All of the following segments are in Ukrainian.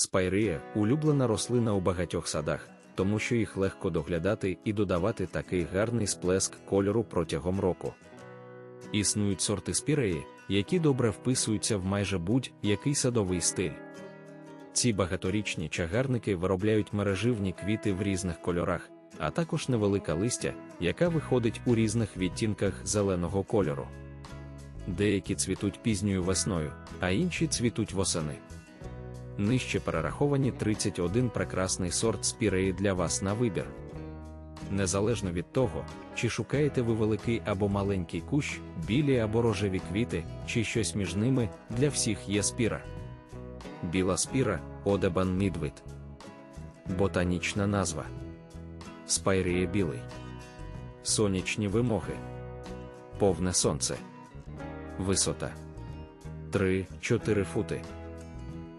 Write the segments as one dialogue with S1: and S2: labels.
S1: Спайрія улюблена рослина у багатьох садах, тому що їх легко доглядати і додавати такий гарний сплеск кольору протягом року. Існують сорти спіреї, які добре вписуються в майже будь-який садовий стиль. Ці багаторічні чагарники виробляють мереживні квіти в різних кольорах, а також невелика листя, яка виходить у різних відтінках зеленого кольору. Деякі цвітуть пізньою весною, а інші цвітуть восени. Нижче перераховані 31 прекрасний сорт спіреї для вас на вибір. Незалежно від того, чи шукаєте ви великий або маленький кущ, білі або рожеві квіти, чи щось між ними, для всіх є спіра. Біла спіра Одебан Мідвит. Ботанічна назва. Спайрія білий. Сонячні вимоги. Повне сонце. Висота 3-4 фути.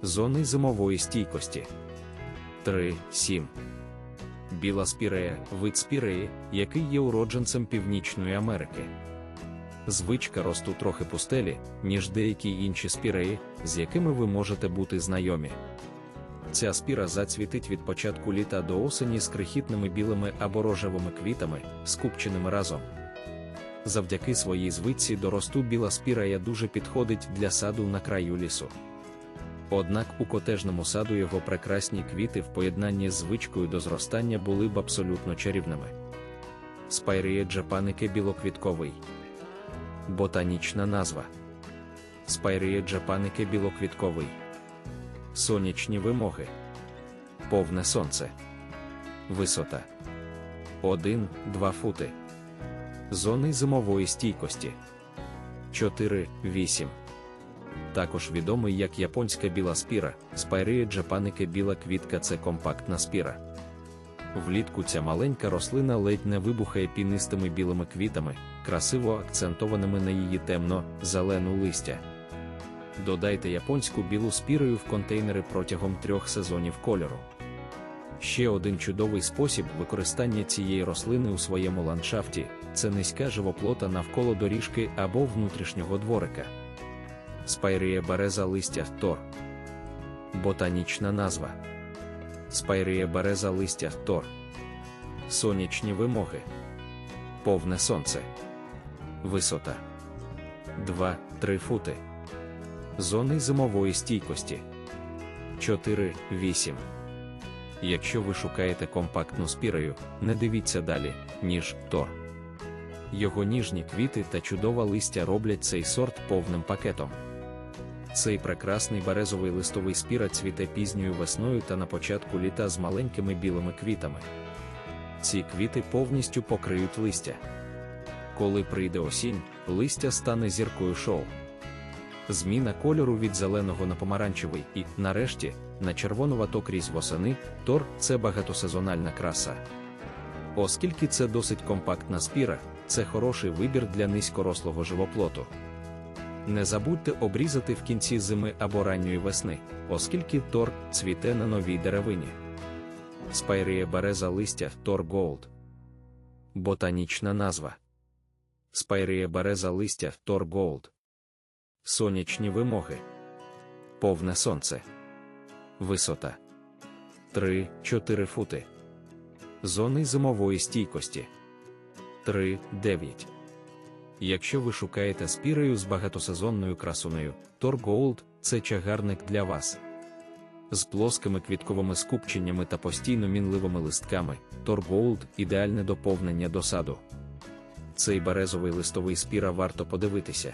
S1: Зони зимової стійкості 3-7. Біла спірея вид спіреї, який є уродженцем Північної Америки. Звичка росту трохи пустелі, ніж деякі інші спіреї, з якими ви можете бути знайомі. Ця спіра зацвітить від початку літа до осені з крихітними білими або рожевими квітами, скупченими разом. Завдяки своїй звичці до росту біла спірея дуже підходить для саду на краю лісу. Однак у котежному саду його прекрасні квіти в поєднанні з звичкою до зростання були б абсолютно чарівними. Спайрія джапаники білоквітковий. Ботанічна назва. Спайрія джапаники білоквітковий. Сонячні вимоги. Повне сонце. Висота 1-2 фути. Зони зимової стійкості 4-8. Також відомий як японська біла спіра, спайрія джапаники біла квітка це компактна спіра. Влітку ця маленька рослина ледь не вибухає пінистими білими квітами, красиво акцентованими на її темно-зелену листя. Додайте японську білу спірою в контейнери протягом трьох сезонів кольору. Ще один чудовий спосіб використання цієї рослини у своєму ландшафті це низька живоплота навколо доріжки або внутрішнього дворика. Спайрія береза листя Тор. Ботанічна назва. Спайрія береза листя Тор. Сонячні вимоги. Повне сонце. Висота 2-3 фути. Зони зимової стійкості 4-8. Якщо ви шукаєте компактну спірею, не дивіться далі, ніж Тор. Його ніжні квіти та чудова листя роблять цей сорт повним пакетом. Цей прекрасний березовий листовий спіра цвіте пізньою весною та на початку літа з маленькими білими квітами. Ці квіти повністю покриють листя. Коли прийде осінь, листя стане зіркою шоу. Зміна кольору від зеленого на помаранчевий і, нарешті, на червонувато крізь восени, тор це багатосезональна краса. Оскільки це досить компактна спіра, це хороший вибір для низькорослого живоплоту. Не забудьте обрізати в кінці зими або ранньої весни, оскільки тор цвіте на новій деревині. Спайрія береза листя Тор Голд. Ботанічна назва. Спайрія береза листя Тор Голд. Сонячні вимоги. Повне сонце. Висота 3-4 фути. Зони зимової стійкості 3-9. Якщо ви шукаєте спірею з багатосезонною красунею, Голд це чагарник для вас. З плоскими квітковими скупченнями та постійно мінливими листками, Голд ідеальне доповнення до саду. Цей березовий листовий спіра варто подивитися.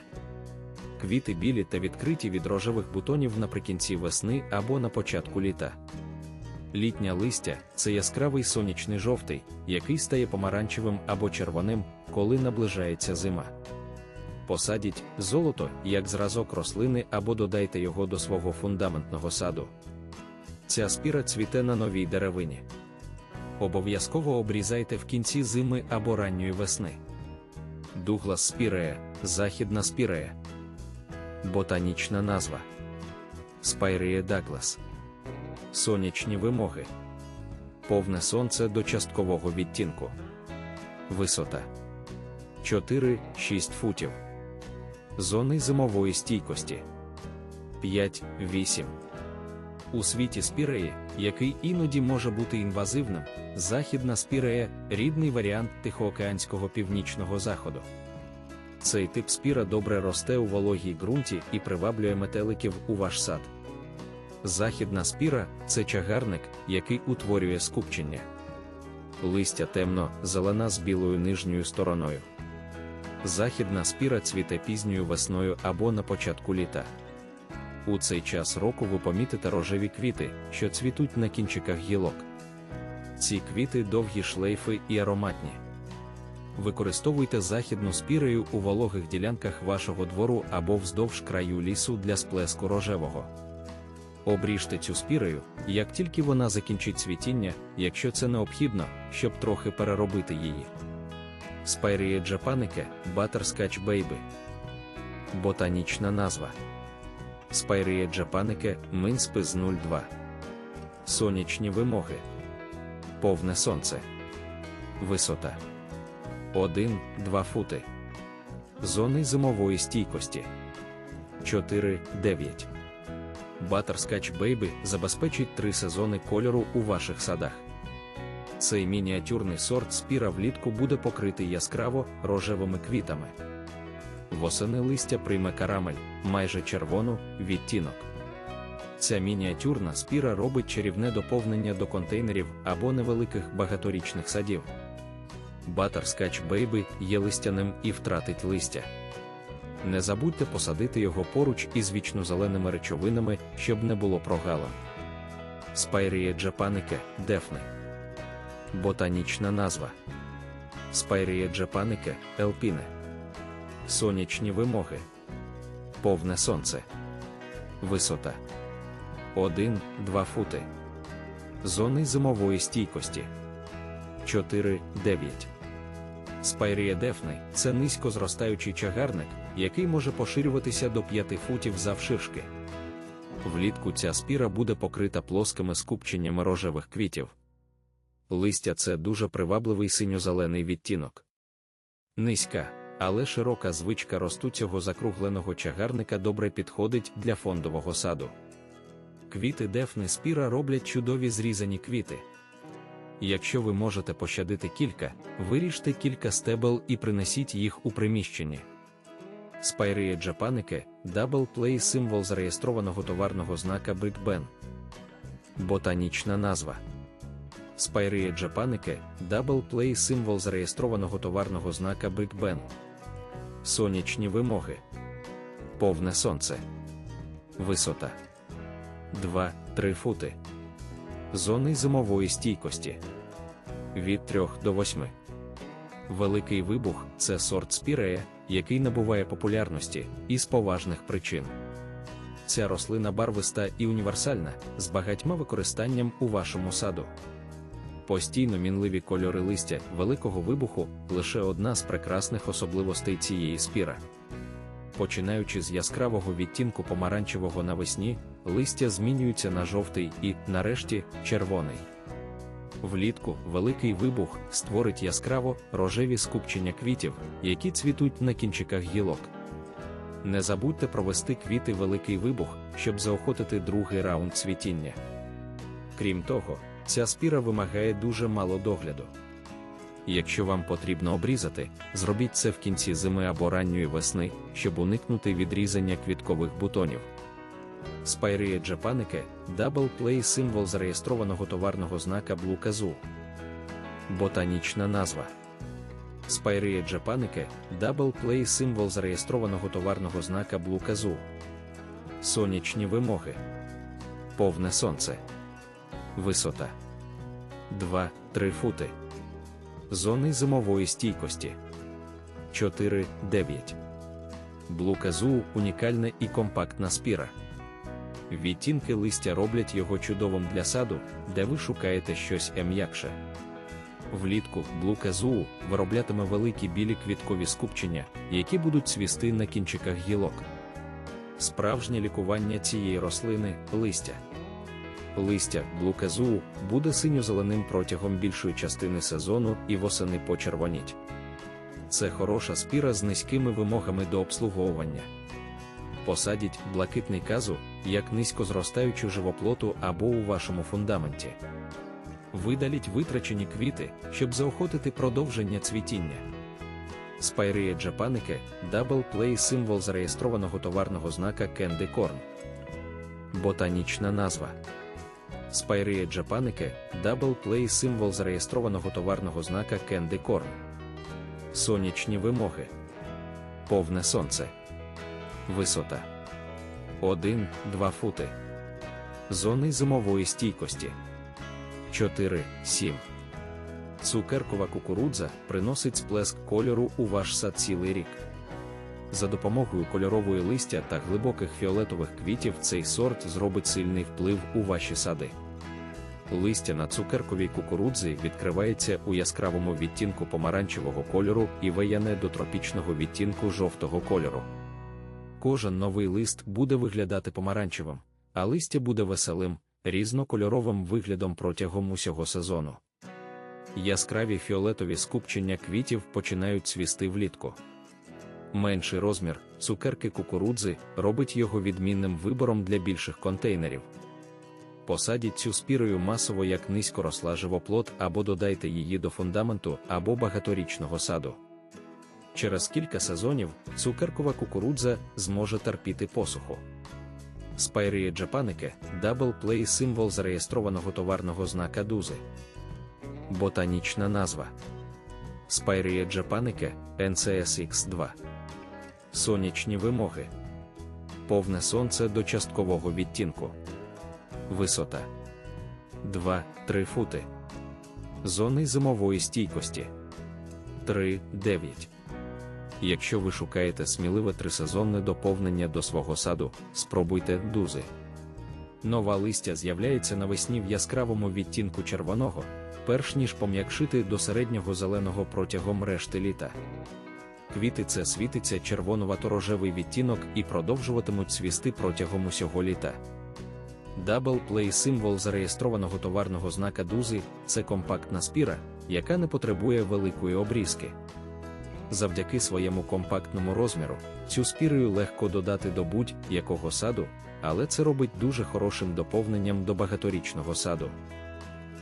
S1: Квіти білі та відкриті від рожевих бутонів наприкінці весни або на початку літа. Літня листя це яскравий сонячний жовтий, який стає помаранчевим або червоним, коли наближається зима. Посадіть золото як зразок рослини або додайте його до свого фундаментного саду. Ця спіра цвіте на новій деревині. Обов'язково обрізайте в кінці зими або ранньої весни. Дуглас спірея, західна спірея. Ботанічна назва Спайрія Даглас. Сонячні вимоги. Повне сонце до часткового відтінку. Висота 4-6 футів. Зони зимової стійкості 5-8. У світі спіреї, який іноді може бути інвазивним, західна спірея рідний варіант Тихоокеанського північного заходу. Цей тип спіра добре росте у вологій ґрунті і приваблює метеликів у ваш сад. Західна спіра це чагарник, який утворює скупчення. Листя темно, зелена з білою нижньою стороною. Західна спіра цвіте пізньою весною або на початку літа. У цей час року ви помітите рожеві квіти, що цвітуть на кінчиках гілок. Ці квіти довгі шлейфи і ароматні. Використовуйте західну спірею у вологих ділянках вашого двору або вздовж краю лісу для сплеску рожевого. Обріжте цю спірею, як тільки вона закінчить цвітіння, якщо це необхідно, щоб трохи переробити її. Спайрія джапанике Butterscotch Baby. Ботанічна назва. Спайрія джапанике Минспис 02 Сонячні вимоги. Повне сонце. Висота. 1-2 фути. Зони зимової стійкості. 4-9 Butterscotch Baby забезпечить три сезони кольору у ваших садах. Цей мініатюрний сорт спіра влітку буде покритий яскраво рожевими квітами. Восени листя прийме карамель, майже червону відтінок. Ця мініатюрна спіра робить чарівне доповнення до контейнерів або невеликих багаторічних садів. Butterscotch Baby є листяним і втратить листя. Не забудьте посадити його поруч із вічнозеленими речовинами, щоб не було прогалин. Спайрія джапанике Дефни. Ботанічна назва. Спайрія джапанике Елпіне. Сонячні вимоги. Повне сонце. Висота 1-2 фути. Зони зимової стійкості 4-9. Спайрія Дефни це низько зростаючий чагарник, який може поширюватися до 5 футів завширшки. Влітку ця спіра буде покрита плоскими скупченнями рожевих квітів. Листя це дуже привабливий синьо-зелений відтінок. Низька, але широка звичка росту цього закругленого чагарника добре підходить для фондового саду. Квіти дефни спіра роблять чудові зрізані квіти. Якщо ви можете пощадити кілька, виріжте кілька стебел і принесіть їх у приміщенні. Спайрія джапанике Double Play символ зареєстрованого товарного знака Big Ben. Ботанічна назва. Спайрія джапанике Double Play символ зареєстрованого товарного знака Big Ben. Сонячні вимоги. Повне сонце. Висота 2-3 фути. Зони зимової стійкості від 3 до 8. Великий вибух це сорт спірея, який набуває популярності із поважних причин. Ця рослина барвиста і універсальна, з багатьма використанням у вашому саду. Постійно мінливі кольори листя великого вибуху лише одна з прекрасних особливостей цієї спіра. Починаючи з яскравого відтінку помаранчевого навесні, листя змінюються на жовтий і, нарешті, червоний. Влітку великий вибух створить яскраво рожеві скупчення квітів, які цвітуть на кінчиках гілок. Не забудьте провести квіти великий вибух, щоб заохотити другий раунд цвітіння. Крім того, ця спіра вимагає дуже мало догляду. Якщо вам потрібно обрізати, зробіть це в кінці зими або ранньої весни, щоб уникнути відрізання квіткових бутонів. Спайрія джапанике Double Play символ зареєстрованого товарного знака Blue Kazoo. Ботанічна назва. Спайрія джапанике Double Play символ зареєстрованого товарного знака Blue Kazoo. Сонячні вимоги. Повне сонце. Висота 2-3 фути. Зони зимової стійкості 4-9. Blue Kazoo – унікальна і компактна спіра. Відтінки листя роблять його чудовим для саду, де ви шукаєте щось м'якше. Влітку Blue Kazoo вироблятиме великі білі квіткові скупчення, які будуть цвісти на кінчиках гілок. Справжнє лікування цієї рослини листя. Листя Blue буде синьо-зеленим протягом більшої частини сезону і восени почервоніть. Це хороша спіра з низькими вимогами до обслуговування. Посадіть блакитний казу, як низько зростаючу живоплоту або у вашому фундаменті. Видаліть витрачені квіти, щоб заохотити продовження цвітіння. Спайрія Джапаники Double Play символ зареєстрованого товарного знака Candy Corn. Ботанічна назва. Спайрія Джапаники Double Play символ зареєстрованого товарного знака Candy Corn. Сонячні вимоги. Повне сонце. Висота 1-2 фути. Зони зимової стійкості 4-7. Цукеркова кукурудза приносить сплеск кольору у ваш сад цілий рік. За допомогою кольорової листя та глибоких фіолетових квітів цей сорт зробить сильний вплив у ваші сади. Листя на цукерковій кукурудзі відкривається у яскравому відтінку помаранчевого кольору і вияне до тропічного відтінку жовтого кольору. Кожен новий лист буде виглядати помаранчевим, а листя буде веселим, різнокольоровим виглядом протягом усього сезону. Яскраві фіолетові скупчення квітів починають цвісти влітку. Менший розмір цукерки кукурудзи робить його відмінним вибором для більших контейнерів. Посадіть цю спірою масово як низькоросла живоплод або додайте її до фундаменту або багаторічного саду. Через кілька сезонів цукеркова кукурудза зможе терпіти посуху. Спайрія Double Play символ зареєстрованого товарного знака дузи. Ботанічна назва Спайрія Джапаники NCSX2. Сонячні вимоги. Повне сонце до часткового відтінку. Висота 2-3 фути. Зони зимової стійкості 3-9. Якщо ви шукаєте сміливе трисезонне доповнення до свого саду, спробуйте дузи. Нова листя з'являється навесні в яскравому відтінку червоного, перш ніж пом'якшити до середнього зеленого протягом решти літа. Квіти це світиться червонувато-рожевий відтінок і продовжуватимуть цвісти протягом усього літа. Double Play символ зареєстрованого товарного знака дузи це компактна спіра, яка не потребує великої обрізки. Завдяки своєму компактному розміру, цю спірою легко додати до будь-якого саду, але це робить дуже хорошим доповненням до багаторічного саду.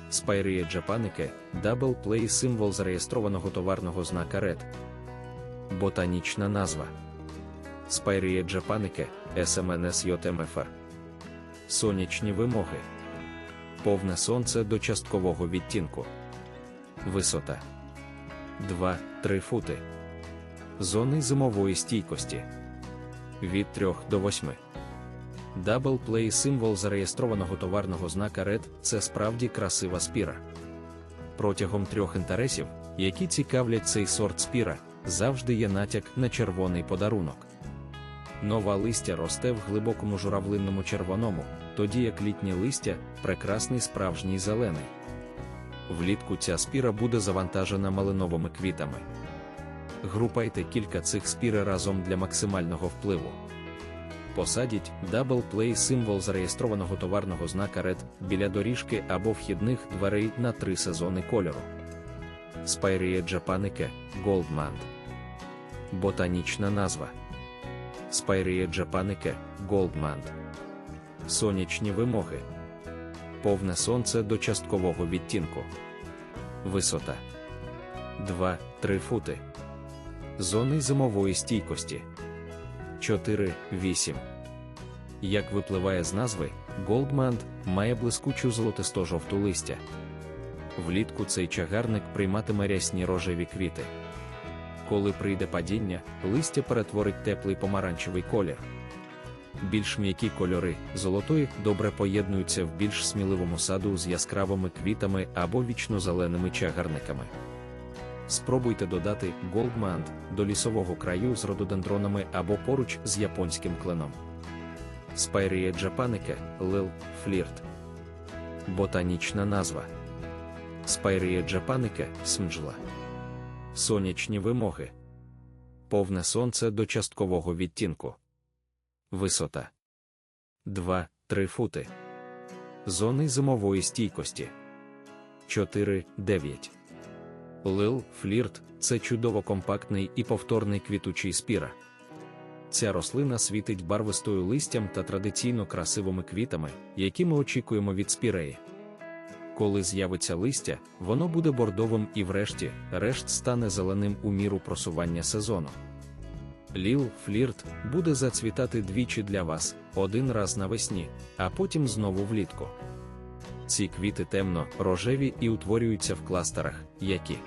S1: Спайрія Джапаники Double Play символ зареєстрованого товарного знака RED. Ботанічна назва Спайрія Джапаники SMNS JMFR. Сонячні вимоги. Повне сонце до часткового відтінку. Висота 2-3 фути. Зони зимової стійкості від 3 до 8. Double Play символ зареєстрованого товарного знака RED це справді красива спіра. Протягом трьох інтересів, які цікавлять цей сорт спіра, завжди є натяк на червоний подарунок. Нова листя росте в глибокому журавлинному червоному, тоді як літнє листя прекрасний справжній зелений. Влітку ця спіра буде завантажена малиновими квітами. Групайте кілька цих спіри разом для максимального впливу. Посадіть Double Play символ зареєстрованого товарного знака RED біля доріжки або вхідних дверей на три сезони кольору. Спайрія Джапаники Goldmand. Ботанічна назва Спайрія Джапаники Goldmand. Сонячні вимоги. Повне сонце до часткового відтінку. Висота 2-3 фути. Зони зимової стійкості 4-8. Як випливає з назви, Goldmand має блискучу золотисто-жовту листя. Влітку цей чагарник прийматиме рясні рожеві квіти. Коли прийде падіння, листя перетворить теплий помаранчевий колір. Більш м'які кольори золотої добре поєднуються в більш сміливому саду з яскравими квітами або вічно-зеленими чагарниками. Спробуйте додати Goldmand до лісового краю з рододендронами або поруч з японським кленом. Спайрія Джапаника Лил Флірт. Ботанічна назва. Спайрія Джапаника Смджла. Сонячні вимоги. Повне сонце до часткового відтінку. Висота 2-3 фути. Зони зимової стійкості 4-9. Лил Флірт це чудово компактний і повторний квітучий спіра. Ця рослина світить барвистою листям та традиційно красивими квітами, які ми очікуємо від спіреї. Коли з'явиться листя, воно буде бордовим і врешті, решт стане зеленим у міру просування сезону. Ліл флірт буде зацвітати двічі для вас, один раз навесні, а потім знову влітку. Ці квіти темно, рожеві і утворюються в кластерах, які